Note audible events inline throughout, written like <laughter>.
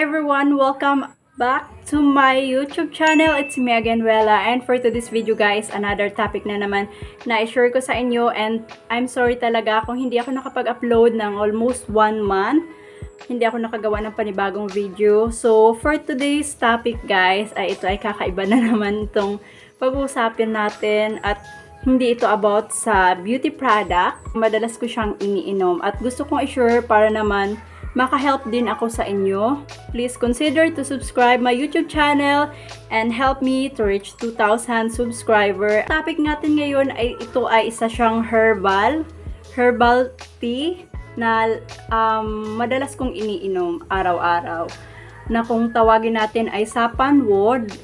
everyone! Welcome back to my YouTube channel. It's me again, Wella. And for today's video guys, another topic na naman na i-share ko sa inyo. And I'm sorry talaga kung hindi ako nakapag-upload ng almost one month. Hindi ako nakagawa ng panibagong video. So, for today's topic guys, ay ito ay kakaiba na <laughs> naman itong pag-uusapin natin. At hindi ito about sa beauty product. Madalas ko siyang iniinom. At gusto kong i-share para naman makahelp din ako sa inyo. Please consider to subscribe my YouTube channel and help me to reach 2,000 subscriber. Topic natin ngayon ay ito ay isa siyang herbal, herbal tea na um, madalas kong iniinom araw-araw. Na kung tawagin natin ay sapanwood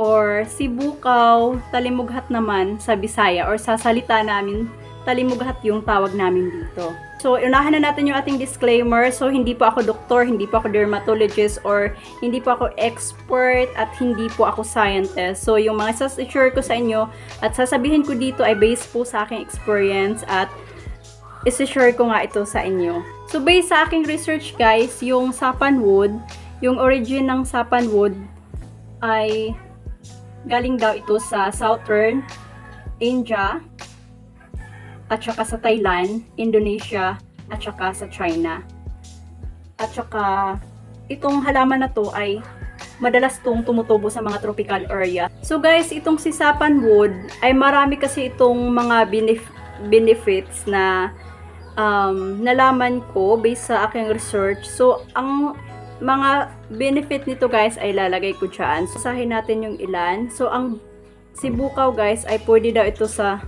or sibukaw, talimughat naman sa Bisaya or sa salita namin, talimughat yung tawag namin dito. So, unahan na natin yung ating disclaimer. So, hindi po ako doktor, hindi po ako dermatologist, or hindi po ako expert, at hindi po ako scientist. So, yung mga sasashare ko sa inyo, at sasabihin ko dito ay based po sa aking experience, at isi-share ko nga ito sa inyo. So, based sa aking research guys, yung sapanwood, yung origin ng sapanwood ay galing daw ito sa southern India, at saka sa Thailand, Indonesia, at saka sa China. At saka, itong halaman na to ay madalas tong tumutubo sa mga tropical area. So guys, itong si Sapanwood ay marami kasi itong mga benef- benefits na um, nalaman ko based sa aking research. So, ang mga benefit nito guys ay lalagay ko dyan. So, natin yung ilan. So, ang sibukaw guys ay pwede daw ito sa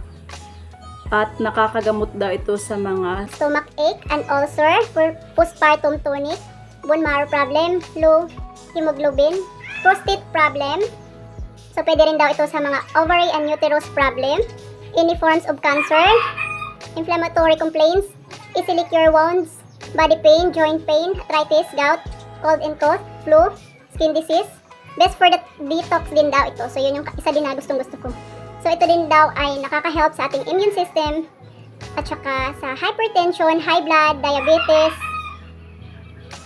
at nakakagamot daw ito sa mga stomach ache and ulcer for postpartum tonic, bone marrow problem, low hemoglobin, prostate problem. So, pwede rin daw ito sa mga ovary and uterus problem, any forms of cancer, inflammatory complaints, easily cure wounds, body pain, joint pain, arthritis, gout, cold and cough, flu, skin disease. Best for the detox din daw ito. So, yun yung isa din na gustong gusto ko. So, ito din daw ay nakaka-help sa ating immune system at saka sa hypertension, high blood, diabetes,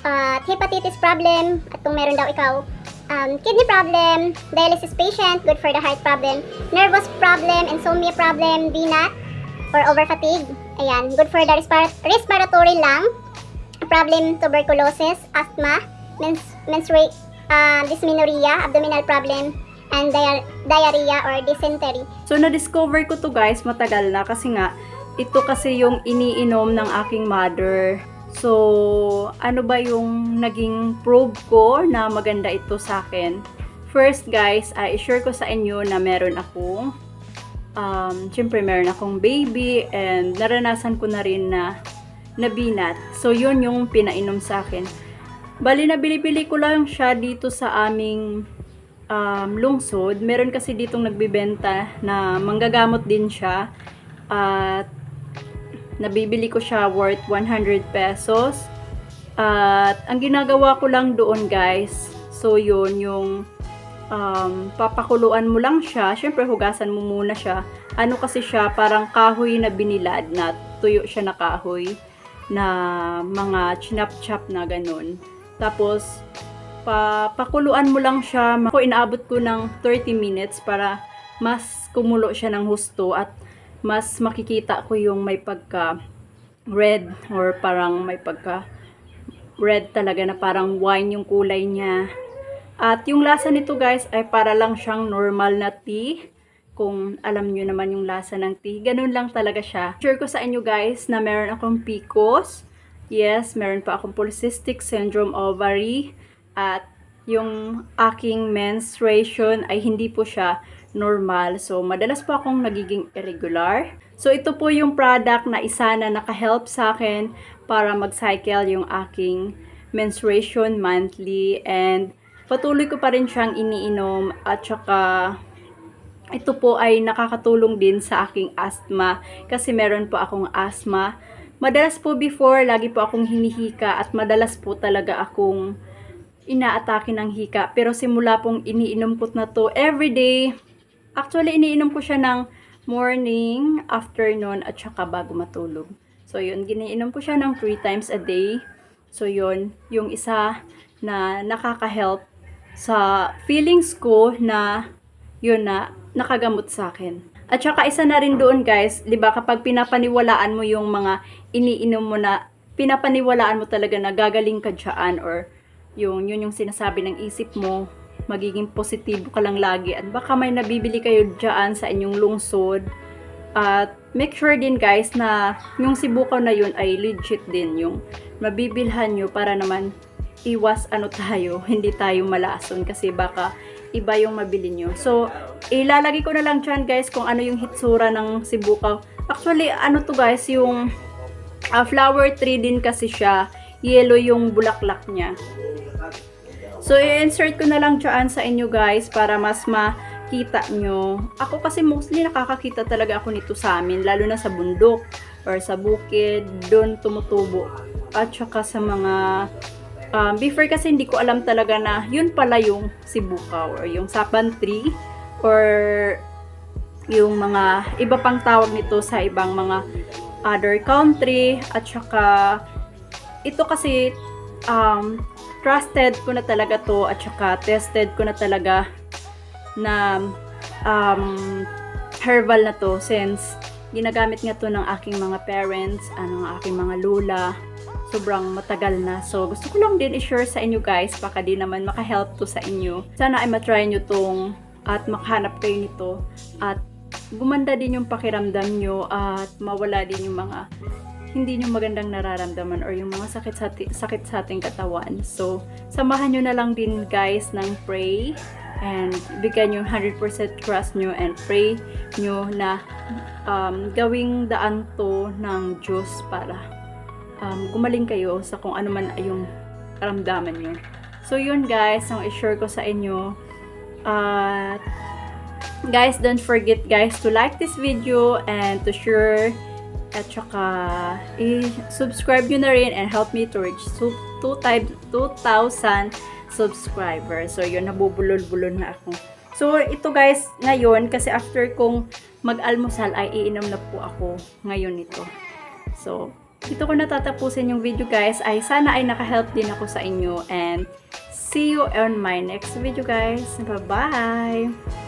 at hepatitis problem, at kung meron daw ikaw um, kidney problem, dialysis patient, good for the heart problem, nervous problem, insomnia problem, BNAT, or over fatigue, ayan, good for the respir- respiratory lung, problem, tuberculosis, asthma, mens- menstrua- uh, dysmenorrhea, abdominal problem, and dia- diarrhea or dysentery. So, na-discover ko to guys, matagal na kasi nga, ito kasi yung iniinom ng aking mother. So, ano ba yung naging probe ko na maganda ito sa akin? First guys, ay i-share ko sa inyo na meron akong, um, syempre meron akong baby and naranasan ko na rin na nabinat. So, yun yung pinainom sa akin. Bali na bili-bili ko lang siya dito sa aming um, lungsod, meron kasi ditong nagbibenta na manggagamot din siya at nabibili ko siya worth 100 pesos. At ang ginagawa ko lang doon guys so yun yung um, papakuluan mo lang siya. Syempre hugasan mo muna siya. Ano kasi siya parang kahoy na binilad na tuyo siya na kahoy na mga chinap-chap na ganun. Tapos pa pakuluan mo lang siya. Ako inaabot ko ng 30 minutes para mas kumulo siya ng husto at mas makikita ko yung may pagka red or parang may pagka red talaga na parang wine yung kulay niya. At yung lasa nito guys ay para lang siyang normal na tea. Kung alam nyo naman yung lasa ng tea, ganun lang talaga siya. Share ko sa inyo guys na meron akong PCOS. Yes, meron pa akong polycystic syndrome ovary at yung aking menstruation ay hindi po siya normal. So, madalas po akong nagiging irregular. So, ito po yung product na isa na nakahelp sa akin para mag-cycle yung aking menstruation monthly and patuloy ko pa rin siyang iniinom at saka ito po ay nakakatulong din sa aking asthma kasi meron po akong asthma. Madalas po before, lagi po akong hinihika at madalas po talaga akong inaatake ng hika. Pero simula pong iniinom ko na to everyday. Actually, iniinom ko siya ng morning, afternoon, at saka bago matulog. So, yun, giniinom ko siya ng 3 times a day. So, yun, yung isa na nakaka-help sa feelings ko na yun na nakagamot sa akin. At saka isa na rin doon guys, 'di ba kapag pinapaniwalaan mo yung mga iniinom mo na pinapaniwalaan mo talaga na gagaling ka diyan or yung yun yung sinasabi ng isip mo, magiging positibo ka lang lagi at baka may nabibili kayo diyan sa inyong lungsod. At make sure din guys na yung sibukaw na yun ay legit din yung mabibilhan nyo para naman iwas ano tayo, <laughs> hindi tayo malason kasi baka iba yung mabili nyo. So, ilalagay ko na lang dyan guys kung ano yung hitsura ng sibukaw. Actually, ano to guys, yung ah, flower tree din kasi siya. Yellow yung bulaklak niya. So, i-insert ko na lang dyan sa inyo guys para mas makita nyo. Ako kasi mostly nakakakita talaga ako nito sa amin, lalo na sa bundok or sa bukid, doon tumutubo. At saka sa mga um, before kasi hindi ko alam talaga na yun pala yung sibukaw or yung sapan tree or yung mga iba pang tawag nito sa ibang mga other country at saka ito kasi um, trusted ko na talaga to at saka tested ko na talaga na um, herbal na to since ginagamit nga to ng aking mga parents, ano ng aking mga lula sobrang matagal na. So, gusto ko lang din i-share sa inyo guys, baka di naman makahelp to sa inyo. Sana ay matry nyo tong at makahanap kayo nito at gumanda din yung pakiramdam nyo at mawala din yung mga hindi nyo magandang nararamdaman or yung mga sakit sa, sakit sa ating katawan. So, samahan nyo na lang din guys ng pray and bigyan nyo 100% trust nyo and pray nyo na um, gawing daan to ng Diyos para um, gumaling kayo sa kung ano man yung karamdaman nyo. So, yun guys, ang i-share ko sa inyo. At, guys, don't forget guys to like this video and to share at saka i-subscribe nyo na rin and help me to reach su- two type- 2,000 subscribers. So, yun, nabubulol-bulol na ako. So, ito guys, ngayon, kasi after kong mag-almusal, ay iinom na po ako ngayon nito. So, dito ko natatapusin yung video guys. Ay sana ay naka-help din ako sa inyo. And see you on my next video guys. Bye-bye!